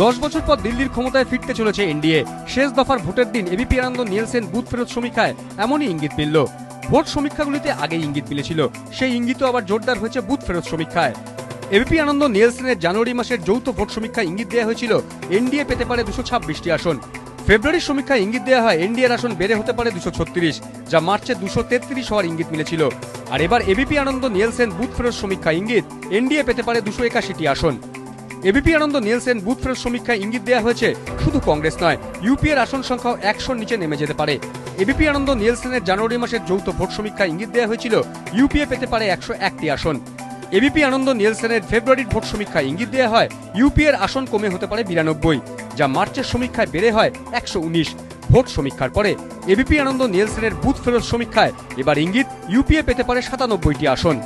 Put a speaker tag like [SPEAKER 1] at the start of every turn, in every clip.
[SPEAKER 1] দশ বছর পর দিল্লির ক্ষমতায় ফিরতে চলেছে এনডিএ। শেষ দফার ভোটের দিন এবিপি আনন্দ নিয়েলসেন বুথ ফেরত সমীক্ষায় এমনই ইঙ্গিত মিলল। ভোট সমীক্ষাগুলিতে আগে ইঙ্গিত মিলেছিল। সেই ইঙ্গিতও আবার জোরদার হয়েছে বুথ ফেরত সমীক্ষায়। এবিপি আনন্দ নিয়েলসেনের জানুয়ারি মাসের যৌথ ভোট সমীক্ষায় ইঙ্গিত দেওয়া হয়েছিল, এনডিএ পেতে পারে দুশো ছাব্বিশটি আসন। ফেব্রুয়ারির সমীক্ষায় ইঙ্গিত দেওয়া হয়, এনডিএর আসন বেড়ে হতে পারে দুশো ছত্রিশ, যা মার্চে দুশো তেত্রিশ হওয়ার ইঙ্গিত মিলেছিল। আর এবার এবিপি আনন্দ নিয়েলসেন বুথ ফেরত সমীক্ষা ইঙ্গিত, এনডিএ পেতে পারে দুশো একাশিটি আসন। এবিপি আনন্দ নিয়েলসেন বুথ সমীক্ষায় ইঙ্গিত দেওয়া হয়েছে, শুধু কংগ্রেস নয় ইউপিএর আসন সংখ্যাও একশোর নিচে নেমে যেতে পারে। এবিপি আনন্দ নিয়েলসেনের জানুয়ারি মাসের যৌথ ভোট সমীক্ষায় ইঙ্গিত দেওয়া হয়েছিল ইউপিএ পেতে পারে একশো একটি আসন। এবিপি আনন্দ নিয়েলসেনের ফেব্রুয়ারির ভোট সমীক্ষায় ইঙ্গিত দেওয়া হয় ইউপিএর আসন কমে হতে পারে বিরানব্বই, যা মার্চের সমীক্ষায় বেড়ে হয় একশো উনিশ। ভোট সমীক্ষার পরে এবিপি আনন্দ নিয়েলসেনের বুথ ফেরত সমীক্ষায় এবার ইঙ্গিত ইউপিএ পেতে পারে সাতানব্বইটি আসন।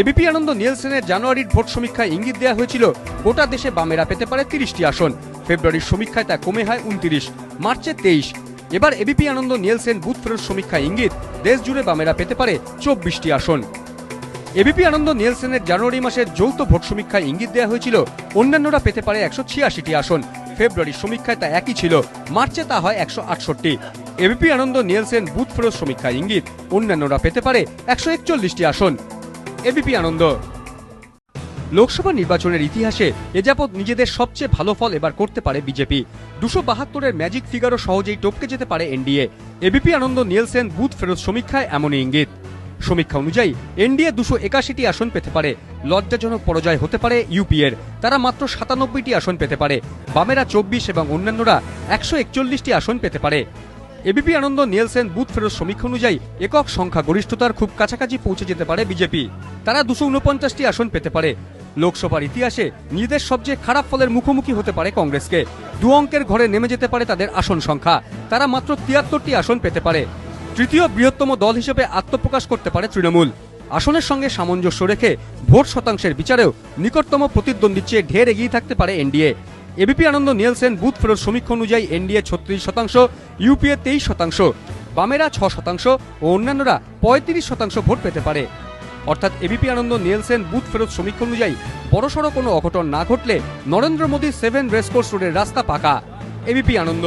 [SPEAKER 1] এবিপি আনন্দ নিয়েলসেনের জানুয়ারির ভোট সমীক্ষায় ইঙ্গিত দেওয়া হয়েছিল, গোটা দেশে বামেরা পেতে পারে তিরিশটি আসন। ফেব্রুয়ারির সমীক্ষায় তা কমে হয় উনত্রিশ, মার্চে তেইশ। এবার এবিপি আনন্দ নিয়েলসেন বুথ ফেরত সমীক্ষায় ইঙ্গিত, দেশ জুড়ে বামেরা পেতে পারে চব্বিশটি আসন। এবিপি আনন্দ নিয়েলসেনের জানুয়ারি মাসের যৌথ ভোট সমীক্ষায় ইঙ্গিত দেওয়া হয়েছিল, অন্যান্যরা পেতে পারে একশো ছিয়াশিটি আসন। ফেব্রুয়ারির সমীক্ষায় তা একই ছিল, মার্চে তা হয় একশো আটষট্টি। এবিপি আনন্দ নিয়েলসেন বুথ ফেরত সমীক্ষায় ইঙ্গিত, অন্যান্যরা পেতে পারে একশো একচল্লিশটি আসন। এবিপি আনন্দ। লোকসভা নির্বাচনের ইতিহাসে এ যাবৎ নিজেদের সবচেয়ে ভালো ফল এবার করতে পারে বিজেপি। দুশো বাহাত্তরের ম্যাজিক ফিগারও সহজেই টপকে যেতে পারে NDA. ABP Ananda Nielsen booth ফেরত সমীক্ষায় এমনই ইঙ্গিত। সমীক্ষা অনুযায়ী, এনডিএ দুশো একাশিটি আসন পেতে পারে। লজ্জাজনক পরাজয় হতে পারে ইউপিএর। তারা মাত্র সাতানব্বইটি আসন পেতে পারে। বামেরা চব্বিশ এবং অন্যান্যরা একশো একচল্লিশটি আসন পেতে পারে। এবিপি আনন্দ, নিয়েলসেন বুথ ফেরত সমীক্ষা অনুযায়ী একক সংখ্যা গরিষ্ঠতার খুব কাছাকাছি পৌঁছে যেতে পারে বিজেপি। তারা দুশো উনপঞ্চাশটি আসন পেতে পারে। লোকসভার ইতিহাসে নিজেদের সবচেয়ে খারাপ ফলের মুখোমুখি হতে পারে কংগ্রেসকে। দু অঙ্কের ঘরে নেমে যেতে পারে তাদের আসন সংখ্যা। তারা মাত্র তিয়াত্তরটি আসন পেতে পারে। তৃতীয় বৃহত্তম দল হিসেবে আত্মপ্রকাশ করতে পারে তৃণমূল। আসনের সঙ্গে সামঞ্জস্য রেখে ভোট শতাংশের বিচারেও নিকটতম প্রতিদ্বন্দ্বীর চেয়ে ঢের এগিয়ে থাকতে পারে NDA. ABP Ananda Nielsen booth ফেরত সমীক্ষা অনুযায়ী এনডিএ ছত্রিশ শতাংশ ইউপিএ তেইশ শতাংশ, বামেরা ছ শতাংশ ও অন্যান্যরা পঁয়ত্রিশ শতাংশ ভোট পেতে পারে। অর্থাৎ এবিপি আনন্দ নিয়েলসেন বুথ ফেরত সমীক্ষা অনুযায়ী বড়সড় কোনো অঘটন না ঘটলে নরেন্দ্র মোদী সেভেন রেসকোর্স রোডের রাস্তা পাকা। এবিপি আনন্দ।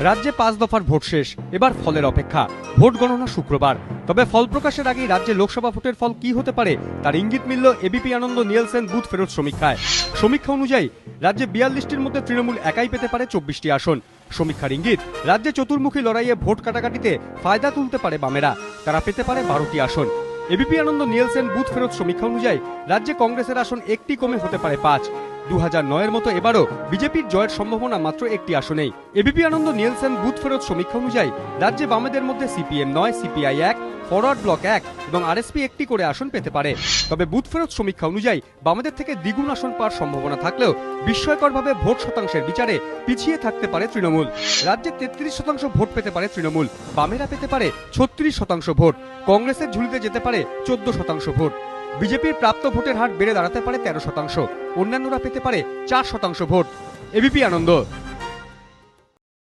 [SPEAKER 1] রাজ্যে পাঁচ দফার ভোট শেষ, এবার ফলের অপেক্ষা। ভোট গণনা শুক্রবার। তবে ফল প্রকাশের আগেই রাজ্যে লোকসভা ভোটের ফল কি হতে পারে, তার ইঙ্গিত মিলল এবিপি আনন্দ নিয়েলসেন বুথ ফেরত সমীক্ষায়। সমীক্ষা অনুযায়ী, রাজ্যে বিয়াল্লিশটির মধ্যে তৃণমূল একাই পেতে পারে চব্বিশটি আসন। সমীক্ষার ইঙ্গিত, রাজ্যে চতুর্মুখী লড়াইয়ে ভোট কাটাকাটিতে ফায়দা তুলতে পারে বামেরা। তারা পেতে পারে বারোটি আসন। এবিপি আনন্দ নিয়েলসেন বুথ ফেরত সমীক্ষা অনুযায়ী, রাজ্যে কংগ্রেসের আসন একটি কমে হতে পারে পাঁচ। দু হাজার নয়ের মতো এবারও বিজেপির জয়ের সম্ভাবনা মাত্র একটি আসনেই। এবিপি আনন্দ নিয়েলসেন বুথ ফেরত সমীক্ষা অনুযায়ী রাজ্যে বামেদের মধ্যে সিপিএম নয়, সিপিআই এক, ফরওয়ার্ড ব্লক এক এবং আরএসপি একটি করে আসন পেতে পারে। তবে বুথ ফেরত সমীক্ষা অনুযায়ী বামেদের থেকে দ্বিগুণ আসন পাওয়ার সম্ভাবনা থাকলেও বিস্ময়করভাবে ভোট শতাংশের বিচারে পিছিয়ে থাকতে পারে তৃণমূল। রাজ্যে তেত্রিশ শতাংশ ভোট পেতে পারে তৃণমূল। বামেরা পেতে পারে ছত্রিশ শতাংশ ভোট। কংগ্রেসের ঝুলিতে যেতে পারে চোদ্দ শতাংশ ভোট। বিজেপির প্রাপ্ত ভোটের হার বেড়ে দাঁড়াতে পারে তেরো শতাংশ। অন্যান্যরা পেতে পারে চার শতাংশ ভোট। এবিপি আনন্দ।